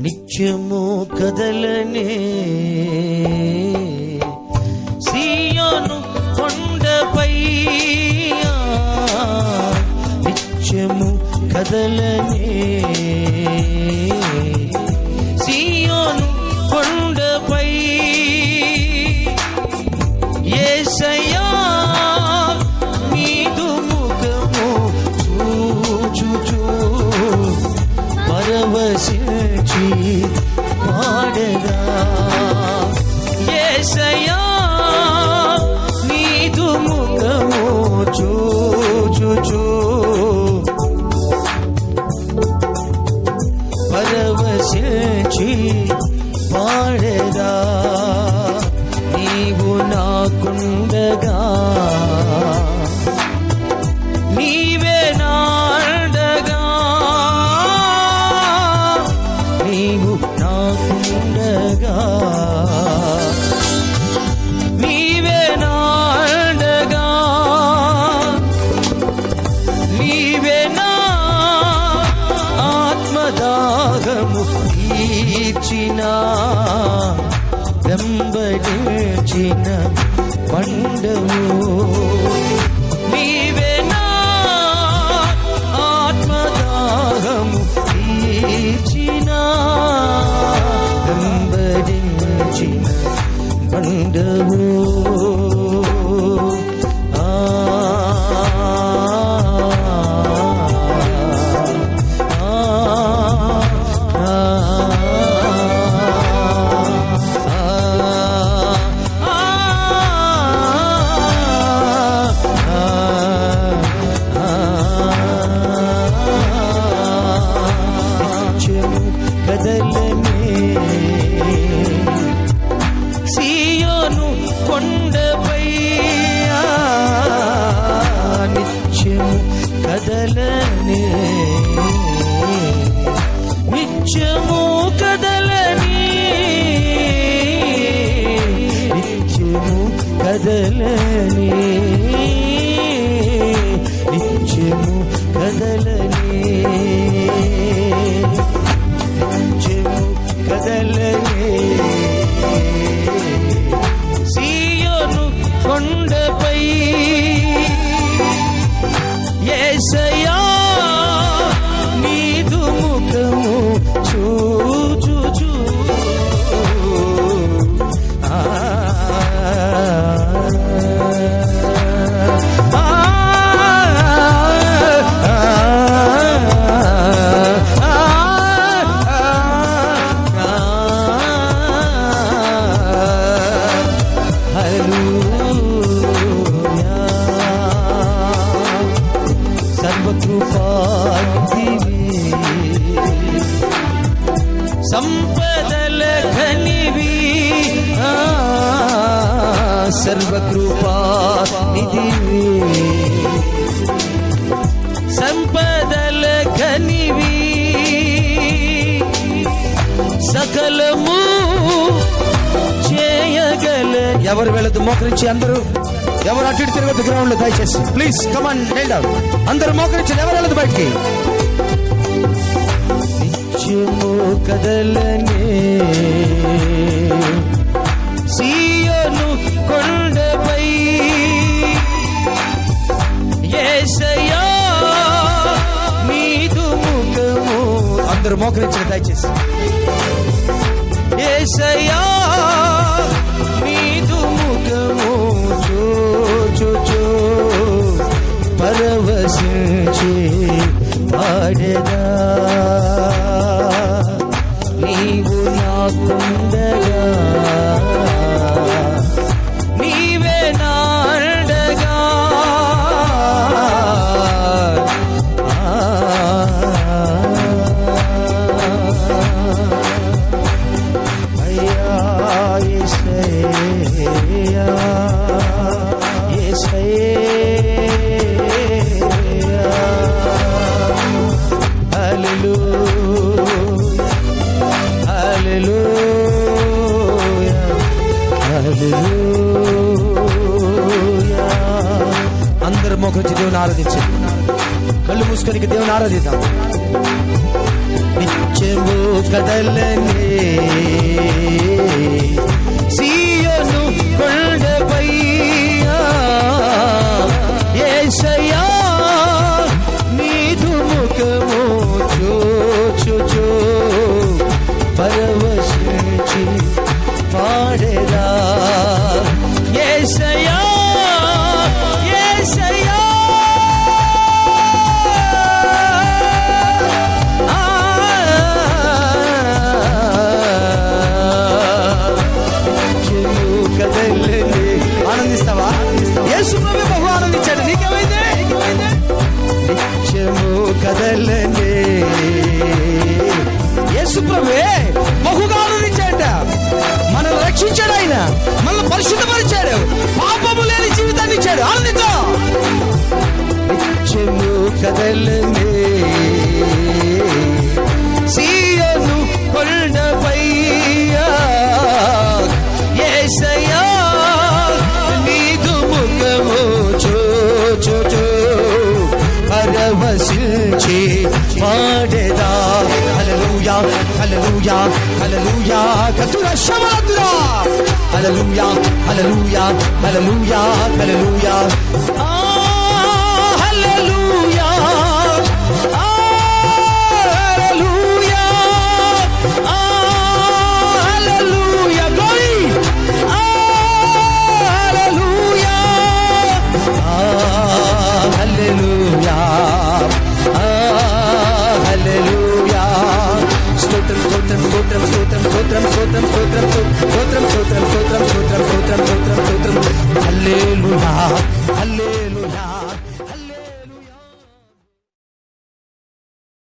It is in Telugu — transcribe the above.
నిత్యము కదలనే. సియోను కొండపై నిత్యము కదలనే. నాకుండగా నీవే నాడగా నీవే నా ఆత్మదాగము తీర్చిన వెంబడించిన పండము. నీవే నా ఆత్మదాహము తీర్చిన కదలని సంపదల ఘనివి సర్వకృపా నిధివి సంపదల ఘనివి సకలము చేయగల ఎవరు వెళ్ళదు మోకరించి అందరూ ఎవరు అటు తిరగదు గ్రౌండ్లో దయచేసి. ప్లీజ్ కమాన్ డౌన్ అందరూ మోకరించి ఎవరు వెళ్ళదు బయటికి? రాజ్యము కదలనే. సీయోను కొండపై యేసయ్యా నీదు ముఖము. అందరూ మోకరించిన దయచేసి. యేసయ్యా నీదు ముఖము. చో పరవశించి పాడద హల్లెలూయా హల్లెలూయా. అందరూ మోకరించి దేవుని ఆరాధించండి కళ్ళు మూసుకొని దేవుని ఆరాధిద్దాం. నిత్యము కదలనే ప్రభువే బహుగా ఆనందించాడట మనల్ని రక్షించాడు ఆయన మనల్ని పరిశుద్ధపరిచాడు. పాపము లేని జీవితాన్ని ఇచ్చాడు. ఆనందించా. నిత్యము కదలనే సీయను కొండపయ్యా ఏసయ్యా నీదు ముఖము చూచుచు పరవశించి పాడేదా. హల్లెలూయా హల్లెలూయా హల్లెలూయా కతుర శమాతురా హల్లెలూయా హల్లెలూయా హల్లెలూయా హల్లెలూయా